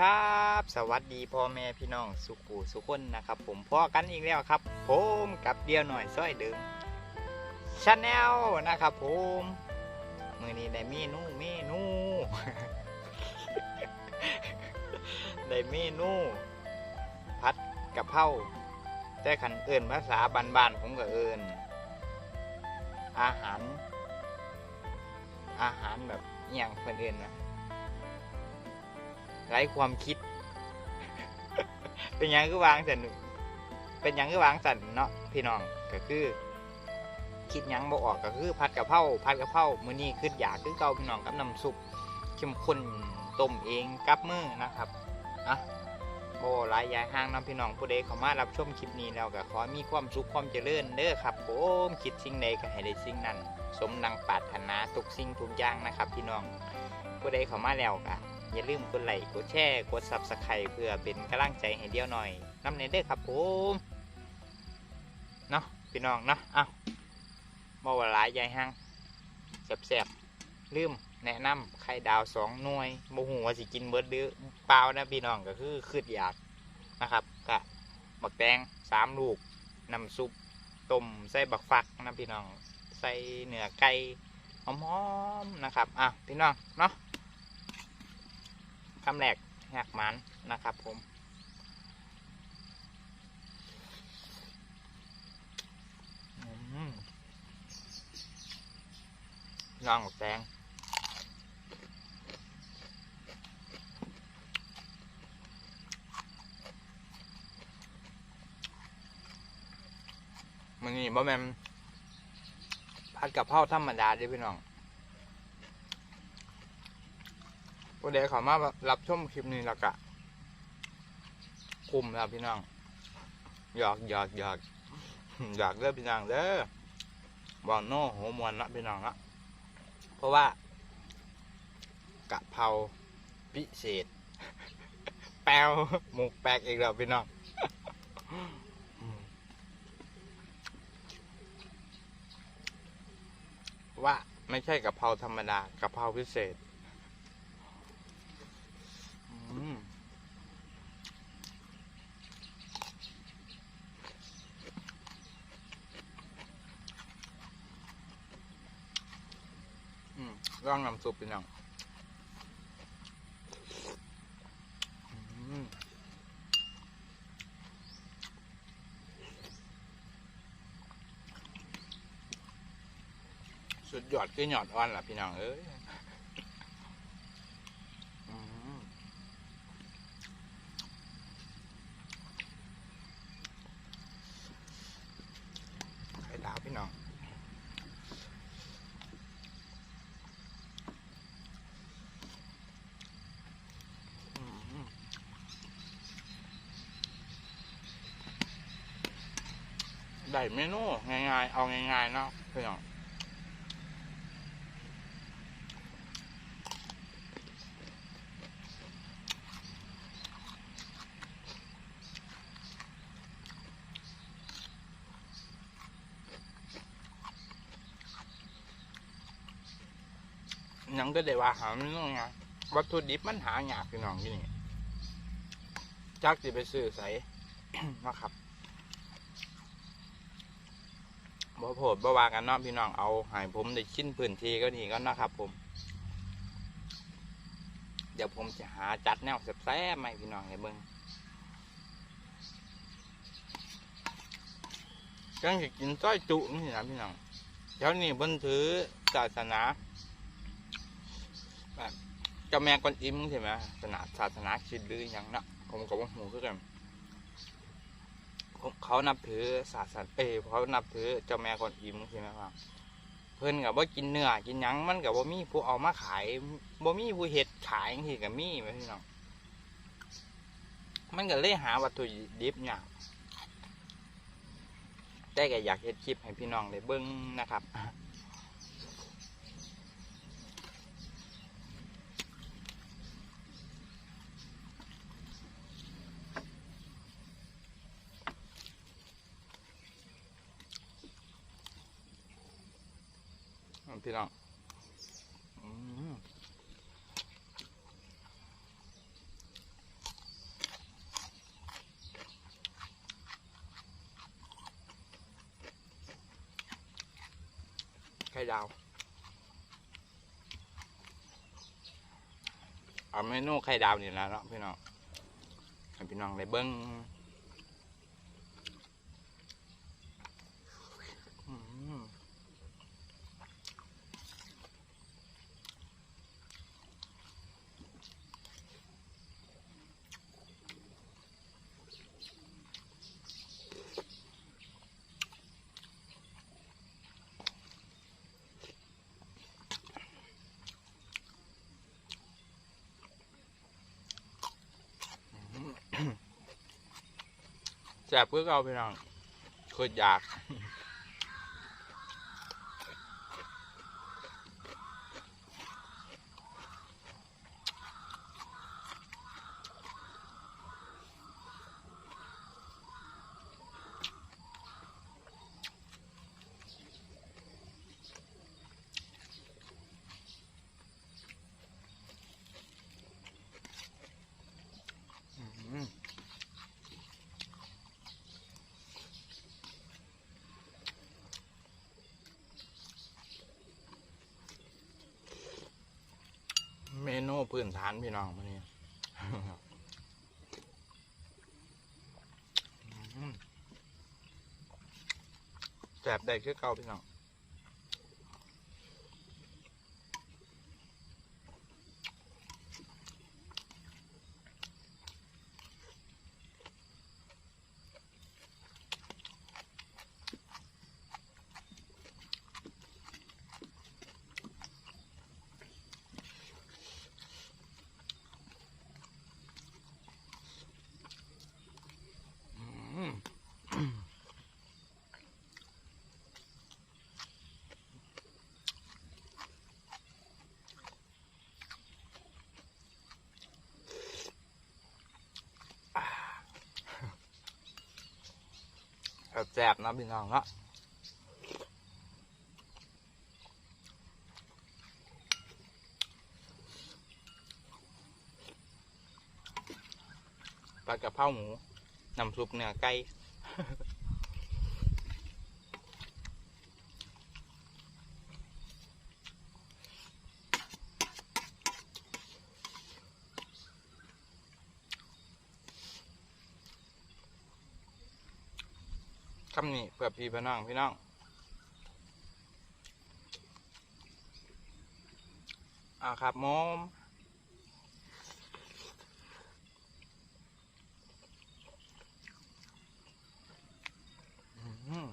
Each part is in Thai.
สวัสดีครับ สวัสดีพ่อแม่พี่น้องสุขูสุขคนนะครับ ผมพ่อกันอีกแล้วครับผมกับเดียวหน่อยซ้อยเดิมชาแนลนะครับผมมือนี้ได้เมนูเมนูได้เมนูพัดกะเพราแต่ขันเอินภาษาบ้านๆผมก็เอินอาหาร อาหารแบบอย่างเพื่อนเอินนะ ไร้ความคิด เป็นยังคือวางสันเป็นยังคือวางสันเนาะพี่น้องก็คือ คิดยังบ่ออกก็คือผัดกะเพราผัดกะเพรามื้อนี้คืออยากคือเก่าพี่น้องกับน้ำซุปเข้มข้นต้มเองกับมือนะครับอะโอ้หลายยายห้างน้ำพี่น้องผู้ใดเข้ามารับชมคลิปนี้แล้วก็ขอมีความสุขความเจริญเด้อครับผมคิดสิ่งใดก็ให้ได้สิ่งนั้น สมดังปรารถนาทุกสิ่งทุกอย่างนะครับ พี่น้องผู้ใดเข้ามาแล้วก็ อย่าลืมกดไลค์กดแชร์กด subscribe เพื่อเป็นกำลังใจให้เดียวหน่อยน้ำเนเด้อครับผมเนาะพี่น้องเนาะเอ้าบ่ว่าหลายยายห้างแซ่บๆลืมแนะนำไข่ดาวสองหน่วยบ่ฮู้ว่าสิกินเบิดหรือเปล่านะพี่น้องก็คือคืดอยากนะครับกะบักแตงสามลูกน้ำซุปต้มใส่บักฟักนะพี่น้องใส่เนื้อไก่หอมๆนะครับอะพี่น้องเนาะ คำแรกแหกมันนะครับผมน้องหมกแดงมันนี่บ่แมนผัดกับเพราธรรมดาเด้อพี่น้อง ก็เดี๋ยวเขามารับชมคลิปนี้ล้วกะ คุ้มแล้วพี่น้องหยอกหยอกหยอกหยอกเด้อพี่น้องเด้อบอลโน่โหมวนละพี่น้องละเพราะว่ากะเพราพิเศษ แปลวหมูแปลกอีกแล้วพี่น้องว่าไม่ใช่กะเพราธรรมดากะเพราพิเศษ อืมอืม ร่างน้ำซุปเป็นยังสุดยอดคือหยอดอ่อนล่ะพี่น้องเอ้ยอืม ไข่ดาวพี่น้อง อืม ได้เมนูง่ายๆ เอาง่ายๆเนาะพี่น้องยังก็ได้ว่าหาไม่ต้องไงวัตถุดิบมันหายากพี่น้องที่นี่จักจะไปซื้อใส่นะครับ บ่โผดบ่วากันเนาะพี่น้องเอาให้ผมได้ชิ้นพื้นที่ก็นี่ก็นะครับผม เดี๋ยวผมจะหาจัดแนวแซ่บๆให้พี่น้องให้เบิ่งจังจะกินส้อยจุนี่นะพี่น้องแถวนี้เพิ่นถือศาสนาเจ้าแม่กวนอิมใช่ไหมศาสนาศาสนาคิดหรืออย่างนะผมกับว่าหูคือกัน เขานับถือศาสนาเอเขานับถือเจ้าแม่กวนอิมใช่ไหมครับเพิ่นกับว่ากินเนื้อกินหยังมันกับว่ามีผู้เอามาขายบ่มีผู้เห็ดขายที่กับมีไหมพี่น้องมันก็เลยหาวัตถุดิบเนี่ยากแต่ก็อยากเห็ดคลิปให้พี่น้องได้เบิ้งนะครับ พี่น้องไข่ดาวเอาเมนูไข่ดาวนี่นะเนาะพี่น้องให้พี่น้องได้เบิ้ง แสบเพื่อเอาพี่น้องคืออยาก อืมเมนู พื้นฐานพี่น้องมาเนี่ยแสบได้คือเก่าพี่น้อง อืม แซ่บนะพี่น้องเนาะปลากระเพราหมูน้ำซุปเนื้อไก่ คำนี้เพื่อพี่พี่น้องพี่น้องอ่าครับโมมอืม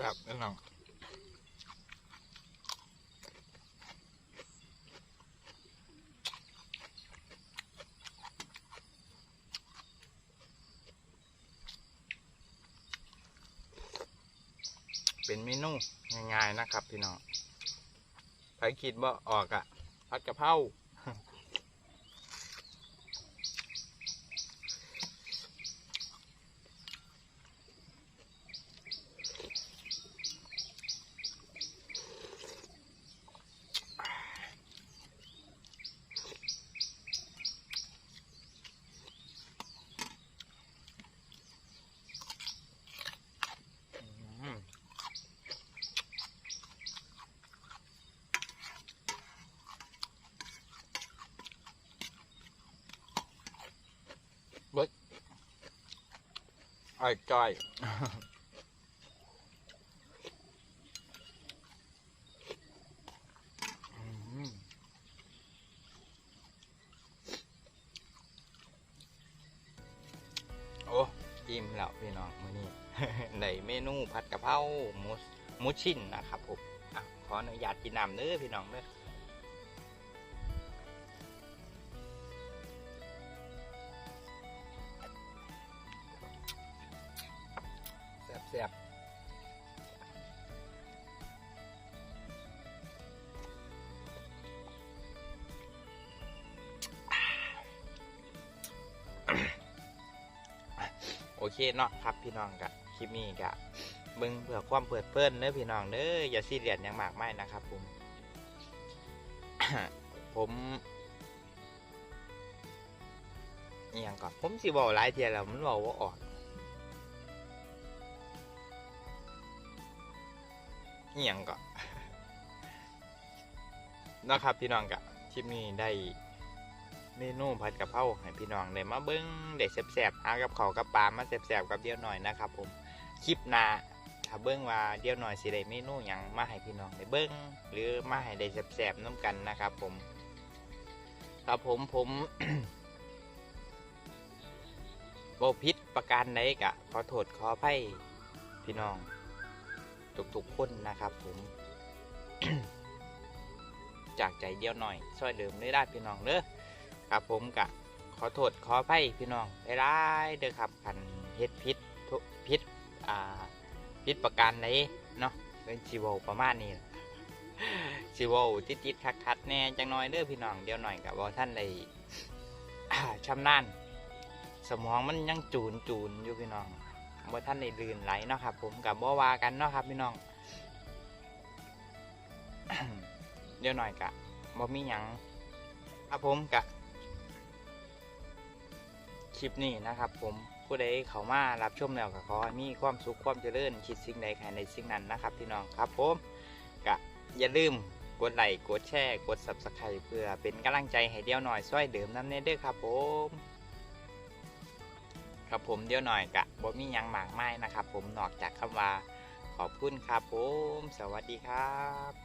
ครับ พี่น้องเป็นเมนูง่ายๆนะครับ พี่น้องใครคิดว่าออกอะผัดกะเพรา อืม เบิดไอ้จ้อยอืมโอ้อิ่มแล้วพี่น้องมื้อนี้ในเมนูผัดกะเพราหมูหมูชิ้นนะครับผมอขออนุญาตกินน้ำเด้อพี่น้องเด้อ เคเนาะครับพี่น้องกะคลิปนี้กะเบิ่งเพื่อความเปิดเพลินเด้อพี่น้องเด้ออย่าซีเรียสหยังมากมายนะครับ ผม ผมอย่างก่อนผมสิบอกหลายเทียแล้วมันบอกว่าออกอย่างก่อนนะครับพี่น้องกะคลิปนี้ได้ เมนูผัดกะเพราให้พี่น้องได้มาเบิ้งได้แซ่บๆหากับเขากับปลามาแซ่บๆกับเดียวหน่อยนะครับผมคลิปหน้าถ้าเบิ้งว่าเดียวหน่อยสิได้เมนูหยังมาให้พี่น้องได้เบิ้งหรือมาให้ได้แซ่บๆน้ำกันนะครับ ผม ครับผมผมโบพิษประการใดกะขอโทษขออภัยพี่น้องทุกๆคนนะครับ ผมจากใจเดียวหน่อยช่วยเดิมได้ได้พี่น้องเด้อ ครับผมกะขอโทษขออภัยพี่น้องได้ได้เด้อครับขันเฮ็ดพิษพิษอ่าพิษประการใดเนาะเป็นชีวประมาณนี้ชีวติดติดคักคัดแน่จังน้อยเด้อพี่น้องเดียวหน่อยกับว่าท่านได้ชำนาญสมองมันยังจูนจูนอยู่พี่น้องว่าท่านได้ลื่นไหลเนาะครับ ผมกับบ่วากันเนาะครับพี่น้องเดี๋ยวหน่อยกะบ่มีหยังครับผมกะ คลิปนี้นะครับ ผมผู้ใดเขามารับชมแล้วก็ขอให้มีความสุขความเจริญคิดสิ่งใดใครในสิ่งนั้นนะครับพี่น้องครับผมกะอย่าลืมกดไลค์กดแชร์กด subscribe เพื่อเป็นกำลังใจให้เดียวหน่อยช่วยเดิมน้ำเนเด้อครับผมครับผมเดียวหน่อยกะบ่มียังหมากไมายนะครับ ผมนอกจากคำว่าขอบคุณครับผม สวัสดีครับ